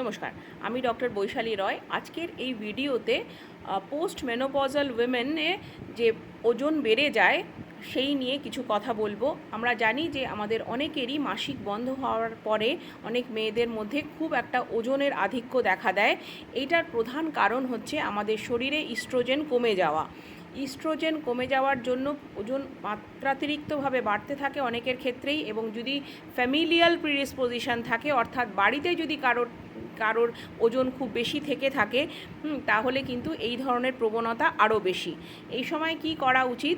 নমস্কার, আমি ডক্টর বৈশালী রয়। আজকের এই ভিডিওতে পোস্ট মেনোপজাল উইমেনে যে ওজন বেড়ে যায়, সেই নিয়ে কিছু কথা বলব। আমরা জানি যে আমাদের অনেকেরই মাসিক বন্ধ হওয়ার পরে অনেক মেয়েদের মধ্যে খুব একটা ওজনের আধিক্য দেখা দেয়। এইটার প্রধান কারণ হচ্ছে আমাদের শরীরে ইস্ট্রোজেন কমে যাওয়া। ইস্ট্রোজেন কমে যাওয়ার জন্য ওজন মাত্রাতিরিক্তভাবে বাড়তে থাকে অনেকের ক্ষেত্রেই এবং যদি ফ্যামিলিয়াল প্রিডিসপোজিশন থাকে, অর্থাৎ বাড়িতে যদি কারোর কারোর ওজন খুব বেশি থেকে থাকে তাহলে কিন্তু এই ধরনের প্রবণতা আরও বেশি। এই সময় কি করা উচিত?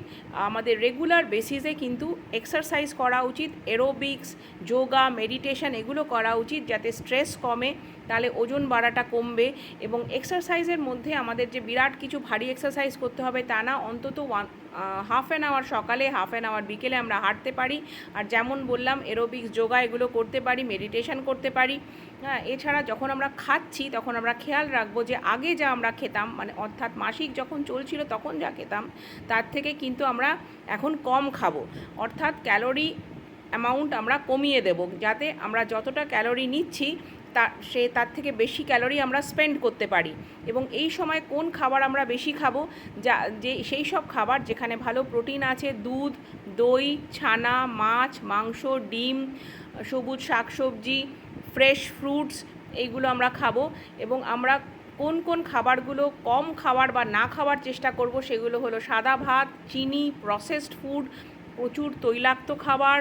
আমাদের রেগুলার বেসিসে কিন্তু এক্সারসাইজ করা উচিত এরোবিক্স যোগা মেডিটেশন এগুলো করা উচিত যাতে স্ট্রেস কমে তাহলে ওজন বাড়াটা কমবে এবং এক্সারসাইজের মধ্যে আমাদের যে বিরাট কিছু ভারী এক্সারসাইজ করতে হবে তা না, অন্তত ওয়ান হাফ অ্যান আওয়ার সকালে হাফ অ্যান আওয়ার বিকেলে আমরা হাঁটতে পারি। আর যেমন বললাম এরোবিক্স যোগা এগুলো করতে পারি মেডিটেশন করতে পারি। হ্যাঁ এছাড়া যখন আমরা খাচ্ছি, তখন আমরা খেয়াল রাখব যে আগে যা আমরা খেতাম মানে অর্থাৎ মাসিক যখন চলছিল তখন যা খেতাম, তার থেকে কিন্তু আমরা এখন কম খাব। অর্থাৎ ক্যালোরি অ্যামাউন্ট আমরা কমিয়ে দেব, যাতে আমরা যতটা ক্যালোরি নিচ্ছি তা সে তার থেকে বেশি ক্যালোরি আমরা স্পেন্ড করতে পারি। এবং এই সময় কোন খাবার আমরা বেশি খাব? যা, যে, সেই সব খাবার যেখানে ভালো প্রোটিন আছে, দুধ, দই, ছানা, মাছ, মাংস, ডিম, সবুজ শাকসবজি, ফ্রেশ ফ্রুটস এইগুলো আমরা খাব। এবং আমরা কোন কোন খাবারগুলো কম খাবার বা না খাওয়ার চেষ্টা করব সেগুলো হলো সাদা ভাত, চিনি, প্রসেসড ফুড প্রচুর তৈলাক্ত খাবার,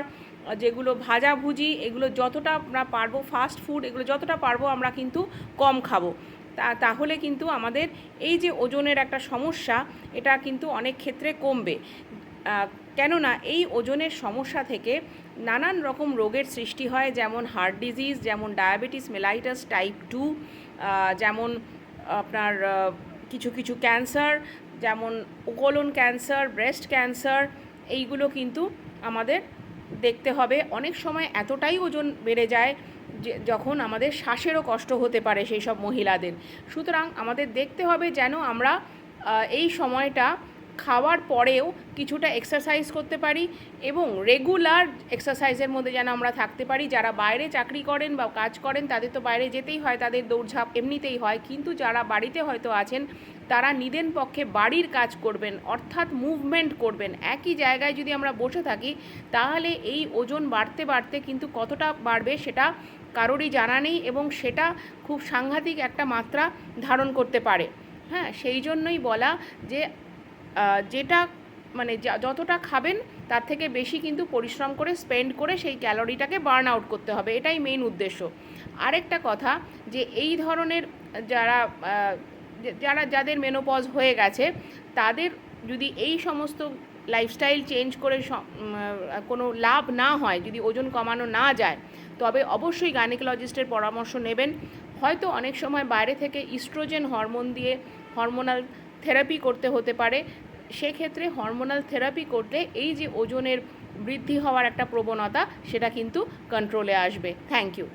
যেগুলো ভাজাভুজি এগুলো যতটা আমরা পারব ফাস্ট ফুড এগুলো যতটা পারব আমরা কিন্তু কম খাব। তা, তাহলে কিন্তু আমাদের এই যে ওজনের একটা সমস্যা, এটা কিন্তু অনেক ক্ষেত্রে কমবে। কেননা এই ওজনের সমস্যা থেকে নানান রকম রোগের সৃষ্টি হয়, যেমন হার্ট ডিজিজ যেমন ডায়াবেটিস মেলাইটাস টাইপ টু যেমন আপনার কিছু কিছু ক্যান্সার যেমন কোলন ক্যান্সার ব্রেস্ট ক্যান্সার এইগুলো কিন্তু আমাদের দেখতে হবে। অনেক সময় এতটাই ওজন বেড়ে যায় যে, যখন আমাদের শ্বাসেরও কষ্ট হতে পারে সেই সব মহিলাদের। সুতরাং আমাদের দেখতে হবে যেন আমরা এই সময়টা খাওয়ার পরেও কিছুটা এক্সারসাইজ করতে পারি এবং রেগুলার এক্সারসাইজের মধ্যে যেন আমরা থাকতে পারি। যারা বাইরে চাকরি করেন বা কাজ করেন, তাদের তো বাইরে যেতেই হয়, তাদের দৌড়ঝাঁপ এমনিতেই হয়। কিন্তু যারা বাড়িতে হয়তো আছেন, তারা নিদেন পক্ষে বাড়ির কাজ করবেন, অর্থাৎ মুভমেন্ট করবেন। একই জায়গায় যদি আমরা বসে থাকি, তাহলে এই ওজন বাড়তে বাড়তে কিন্তু কতটা বাড়বে সেটা কারোরই জানা নেই এবং সেটা খুব সাংঘাতিক একটা মাত্রা ধারণ করতে পারে। হ্যাঁ সেই জন্যই বলা যে যেটা মানে যতটা খাবেন, তার থেকে বেশি কিন্তু পরিশ্রম করে স্পেন্ড করে সেই ক্যালোরিটাকে বার্ন আউট করতে হবে। এটাই মেইন উদ্দেশ্য। আরেকটা কথা যে, এই ধরনের যারা যারা, যাদের মেনোপজ হয়ে গেছে, তাদের যদি এই সমস্ত লাইফস্টাইল চেঞ্জ করে কোনো লাভ না হয়, যদি ওজন কমানো না যায়, তবে অবশ্যই গাইনিকোলজিস্টের পরামর্শ নেবেন। হয়তো অনেক সময় বাইরে থেকে ইস্ট্রোজেন হরমোন দিয়ে হরমোনাল থেরাপি করতে হতে পারে। সেক্ষেত্রে হরমোনাল থেরাপি করলে এই যে ওজনের বৃদ্ধি হওয়ার একটা প্রবণতা, সেটা কিন্তু কন্ট্রোলে আসবে। Thank you